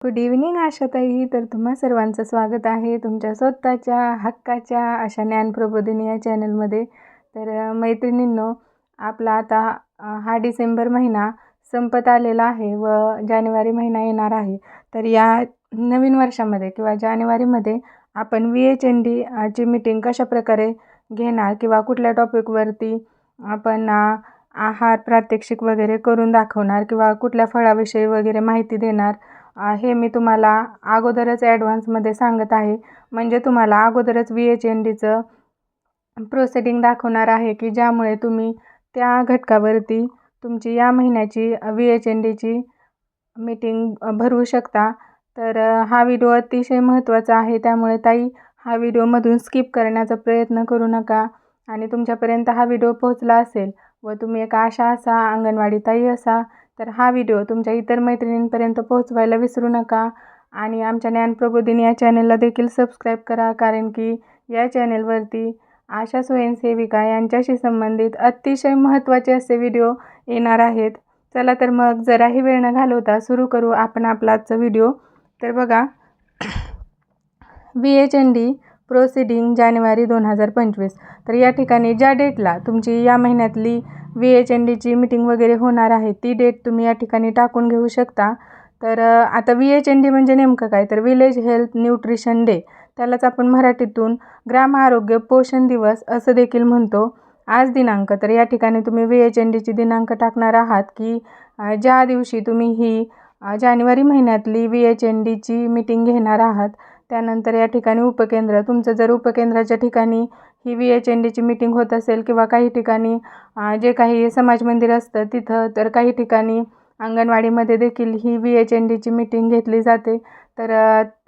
Good evening आशाताई. तर तुम्हा सर्वांचं स्वागत आहे तुमच्या स्वतःच्या हक्काच्या अशा ज्ञानप्रबोधिनी या चॅनलमध्ये. तर मैत्रिणींनो आपला आता हा डिसेंबर महिना संपत आलेला आहे व जानेवारी महिना येणार आहे. तर या नवीन वर्षामध्ये किंवा जानेवारीमध्ये आपण व्ही एच एन डी ची मीटिंग कशाप्रकारे घेणार किंवा कुठल्या टॉपिकवरती आपण आहार प्रात्यक्षिक वगैरे करून दाखवणार किंवा कुठल्या फळाविषयी वगैरे माहिती देणार हे मी तुम्हाला अगोदरच ॲडव्हान्समध्ये सांगत आहे. म्हणजे तुम्हाला अगोदरच व्ही एच एन डीचं प्रोसेडिंग दाखवणार आहे की ज्यामुळे तुम्ही त्या घटकावरती तुमची या महिन्याची व्ही एच एन डीची मीटिंग भरवू शकता. तर हा व्हिडिओ अतिशय महत्त्वाचा आहे. त्यामुळे ताई हा व्हिडिओमधून स्किप करण्याचा प्रयत्न करू नका आणि तुमच्यापर्यंत हा व्हिडिओ पोहोचला असेल व तुम्ही एक आशा असा अंगणवाडी ताई असा तर हा व्हिडिओ तुमच्या इतर मैत्रिणींपर्यंत पोहोचवायला विसरू नका. आणि आमच्या ज्ञानप्रबोधिनी या चॅनलला देखील सबस्क्राईब करा कारण की या चॅनलवरती आशा स्वयंसेविका यांच्याशी संबंधित अतिशय महत्त्वाचे असे व्हिडिओ येणार आहेत. चला तर मग जराही वेळ न घालवता सुरू करू आपण आपला आजचा व्हिडिओ तर बघा V H N D proceeding जानेवारी दोन हजार पंचवीस. तर या ठिकाणी ज्या डेटला तुमची या महिन्यातली व्ही एच एन डीची मीटिंग वगैरे होणार आहे ती डेट तुम्ही या ठिकाणी टाकून घेऊ शकता. तर आता व्ही एच एन डी म्हणजे नेमकं काय? तर विलेज हेल्थ न्यूट्रिशन डे त्यालाच आपण मराठीतून ग्राम आरोग्य पोषण दिवस असं देखील म्हणतो. आज दिनांक तर या ठिकाणी तुम्ही व्ही एच एन डीची दिनांक टाकणार आहात की ज्या दिवशी तुम्ही ही जानेवारी महिन्यातली व्ही एच एन डीची मीटिंग घेणार आहात त्यानंतर या ठिकाणी उपकेंद्र. तुमचं जर उपकेंद्राच्या ठिकाणी ही व्ही एच एन डीची मीटिंग होत असेल किंवा काही ठिकाणी जे काही समाज मंदिर असतं तिथं तर काही ठिकाणी अंगणवाडीमध्ये देखील ही व्ही एच एन डीची मीटिंग घेतली जाते. तर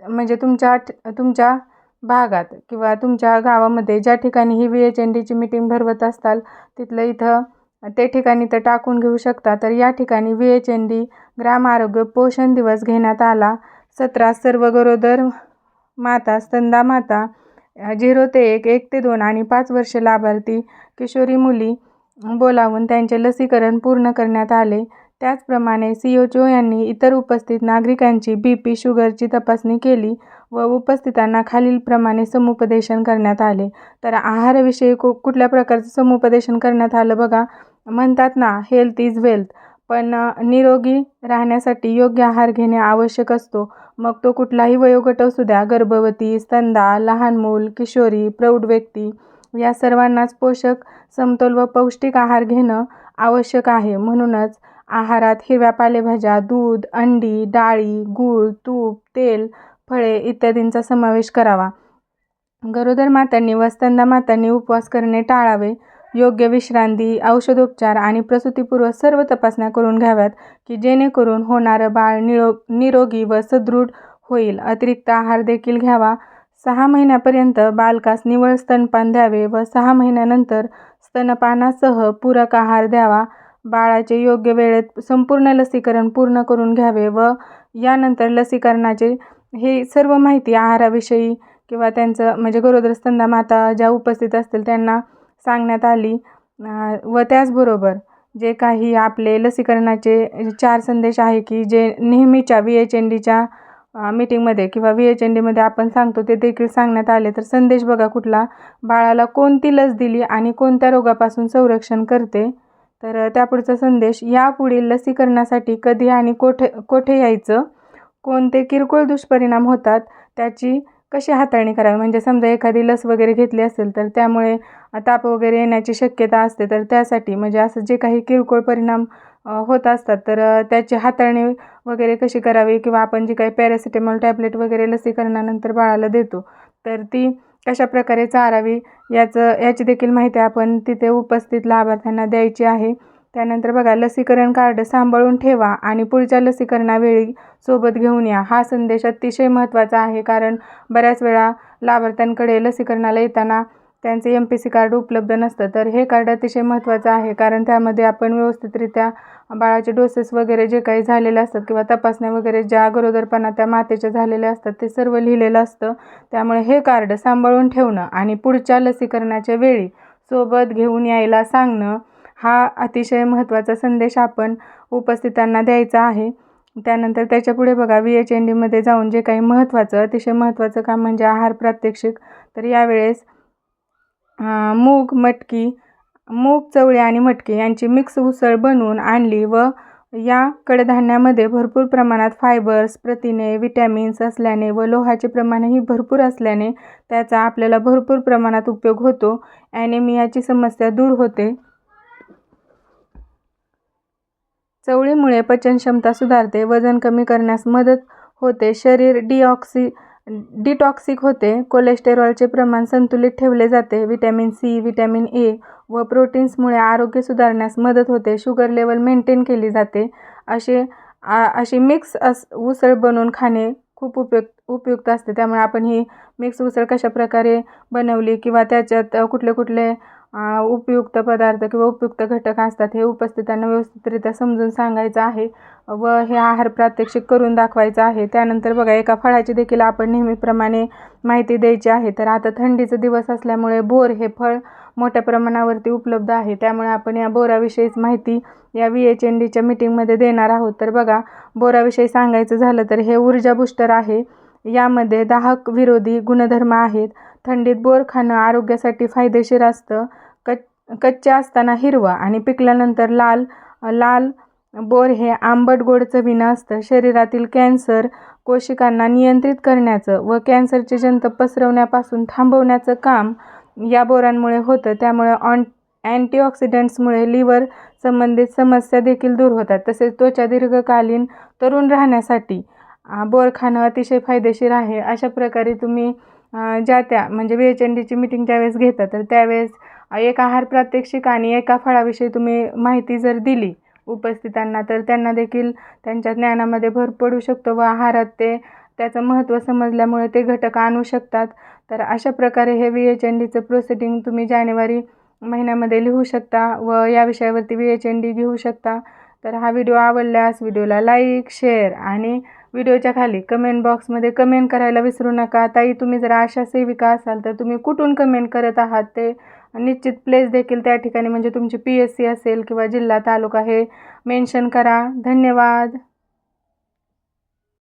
म्हणजे तुमच्या तुमच्या भागात किंवा तुमच्या गावामध्ये ज्या ठिकाणी ही व्ही एच एन डीची मीटिंग भरवत असताल तिथलं इथं ते ठिकाणी तर टाकून घेऊ शकता. तर या ठिकाणी व्ही एच एन डी ग्राम आरोग्य पोषण दिवस घेण्यात आला. सतरा सर्व गरोदर माता स्तंदा माता झिरो ते एक एक ते दोन आणि पाच वर्ष लाभार्थी किशोरी मुली बोलावून त्यांचे लसीकरण पूर्ण करण्यात आले. त्याचप्रमाणे सी ओ ओ यांनी इतर उपस्थित नागरिकांची बी पी शुगरची तपासणी केली व उपस्थितांना खालीलप्रमाणे समुपदेशन करण्यात आले. तर आहाराविषयी कु कुठल्या प्रकारचं समुपदेशन करण्यात आलं बघा? म्हणतात ना हेल्थ इज वेल्थ पण निरोगी राहण्यासाठी योग्य आहार घेणे आवश्यक असतो. मग तो कुठलाही वयोगट असू द्या गर्भवती स्तनदा लहान मूल किशोरी प्रौढ व्यक्ती या सर्वांनाच पोषक समतोल व पौष्टिक आहार घेणं आवश्यक आहे. म्हणूनच आहारात हिरव्या पालेभाज्या दूध अंडी डाळी गूळ तूप तेल फळे इत्यादींचा समावेश करावा. गरोदर मातांनी व स्तनदा मातांनी उपवास करणे टाळावे. योग्य विश्रांती औषधोपचार आणि प्रसूतीपूर्व सर्व तपासण्या करून घ्याव्यात की जेणेकरून होणारं बाळ निरो निरोगी व सदृढ होईल. अतिरिक्त आहार देखील घ्यावा. सहा महिन्यापर्यंत बालकास निवळ स्तनपान द्यावे व सहा महिन्यानंतर स्तनपानासह पूरक आहार द्यावा. बाळाचे योग्य वेळेत संपूर्ण लसीकरण पूर्ण करून घ्यावे व यानंतर लसीकरणाचे हे सर्व माहिती आहाराविषयी किंवा त्यांचं म्हणजे गरोदर स्तंदा माता ज्या उपस्थित असतील त्यांना सांगण्यात आली. व त्याचबरोबर जे काही आपले लसीकरणाचे चार संदेश आहे की जे नेहमीच्या व्ही एच एन डीच्या मीटिंगमध्ये किंवा व्ही एच एन डीमध्ये आपण सांगतो ते देखील सांगण्यात आले. तर संदेश बघा कुठला? बाळाला कोणती लस दिली आणि कोणत्या रोगापासून संरक्षण करते? तर त्यापुढचा संदेश यापुढील लसीकरणासाठी कधी आणि कोठे कोठे यायचं? कोणते किरकोळ दुष्परिणाम होतात? त्याची कशी हाताळणी करावी? म्हणजे समजा एखादी लस वगैरे घेतली असेल तर त्यामुळे ताप वगैरे येण्याची शक्यता असते. तर त्यासाठी म्हणजे असं जे काही किरकोळ परिणाम होत असतात तर त्याची हाताळणी वगैरे कशी करावी? किंवा आपण जी काही पॅरासिटेमॉल टॅबलेट वगैरे लसीकरणानंतर बाळाला देतो तर ती कशा प्रकारे चारावी? याचं याची देखील माहिती आपण तिथे उपस्थित लाभार्थ्यांना द्यायची आहे. त्यानंतर बघा लसीकरण कार्ड सांभाळून ठेवा आणि पुढच्या लसीकरणावेळी सोबत घेऊन या. हा संदेश अतिशय महत्त्वाचा आहे कारण बऱ्याच वेळा लाभार्थ्यांकडे लसीकरणाला येताना त्यांचे एम पी सी कार्ड उपलब्ध नसतं. तर हे कार्ड अतिशय महत्त्वाचं आहे कारण त्यामध्ये आपण व्यवस्थितरित्या बाळाचे डोसेस वगैरे जे काही झालेले असतात किंवा तपासण्या वगैरे ज्या अगोदरपणा त्या मातेच्या झालेल्या असतात ते सर्व लिहिलेलं असतं. त्यामुळे हे कार्ड सांभाळून ठेवणं आणि पुढच्या लसीकरणाच्या वेळी सोबत घेऊन यायला सांगणं हा अतिशय महत्त्वाचा संदेश आपण उपस्थितांना द्यायचा आहे. त्यानंतर त्याच्यापुढे बघा व्ही एच एन डीमध्ये जाऊन जे काही महत्त्वाचं अतिशय महत्त्वाचं काम म्हणजे आहार प्रात्यक्षिक. तर यावेळेस मूग मटकी मूग चवळी आणि मटकी यांची मिक्स उसळ बनवून आणली व या कडधान्यामध्ये भरपूर प्रमाणात फायबर्स प्रथिने विटॅमिन्स असल्याने व लोहाचे प्रमाणही भरपूर असल्याने त्याचा आपल्याला भरपूर प्रमाणात उपयोग होतो. ॲनेमियाची समस्या दूर होते. चवळीमुळे पचनक्षमता सुधारते वजन कमी करण्यास मदत होते शरीर डिऑक्सी डिटॉक्सिक होते कोलेस्टेरॉलचे प्रमाण संतुलित ठेवले जाते विटॅमिन सी विटॅमिन ए व प्रोटीन्समुळे आरोग्य सुधारण्यास मदत होते शुगर लेवल मेंटेन केली जाते असे आ अशी मिक्स अस उसळ बनवून खाणे खूप उपयुक्त उपयुक्त असते. त्यामुळे आपण ही मिक्स उसळ कशाप्रकारे बनवली किंवा त्याच्यात कुठले कुठले उपयुक्त पदार्थ किंवा उपयुक्त घटक असतात हे उपस्थितांना व्यवस्थितरित्या समजून सांगायचं आहे व हे आहार प्रात्यक्षिक करून दाखवायचं आहे. त्यानंतर बघा एका फळाची देखील आपण नेहमीप्रमाणे माहिती द्यायची आहे. तर आता थंडीचा दिवस असल्यामुळे बोर हे फळ मोठ्या प्रमाणावरती उपलब्ध आहे. त्यामुळे आपण या बोराविषयीच माहिती या व्ही एच एन डीच्या मीटिंगमध्ये देणार आहोत. तर बघा बोराविषयी सांगायचं झालं तर हे ऊर्जा बुस्टर आहे. यामध्ये दाहक विरोधी गुणधर्म आहेत. थंडीत बोर खाणं आरोग्यासाठी फायदेशीर असतं. कच्च्या कच्चे असताना हिरवं आणि पिकल्यानंतर लाल लाल बोर हे आंबट गोड चवीनं असतं. शरीरातील कॅन्सर कोशिकांना नियंत्रित करण्याचं व कॅन्सरचे जंत पसरवण्यापासून थांबवण्याचं काम या बोरांमुळे होतं. त्यामुळे ऑन अँटीऑक्सिडंट्समुळे लिव्हर संबंधित समस्या देखील दूर होतात. तसेच त्वचा दीर्घकालीन तरुण राहण्यासाठी बोर खाणं अतिशय फायदेशीर आहे. अशा प्रकारे तुम्ही ज्या त्या म्हणजे व्ही एच एन डीची मिटिंग ज्यावेळेस घेता तर त्यावेळेस एक आहार प्रात्यक्षिक आणि एका फळाविषयी तुम्ही माहिती जर दिली उपस्थितांना तर त्यांना देखील त्यांच्या ज्ञानामध्ये भर पडू शकतो व आहारात ते त्याचं महत्त्व समजल्यामुळे ते घटक आणू शकतात. तर अशा प्रकारे हे व्ही एच एन डीचं प्रोसिडिंग तुम्ही जानेवारी महिन्यामध्ये लिहू शकता व या विषयावरती व्ही एच एन डी घेऊ शकता. तर हा व्हिडिओ आवडल्यास व्हिडिओला लाईक शेअर आणि व्हिडिओच्या खाली कमेंट बॉक्समध्ये कमेंट करायला विसरू नका. ताई तुम्ही जर आशा सेविका असाल तर तुम्ही कुठून कमेंट करत आहात ते निश्चित प्लेस देखील त्या ठिकाणी म्हणजे तुमची पी एस सी असेल किंवा जिल्हा तालुका हे मेन्शन करा. धन्यवाद.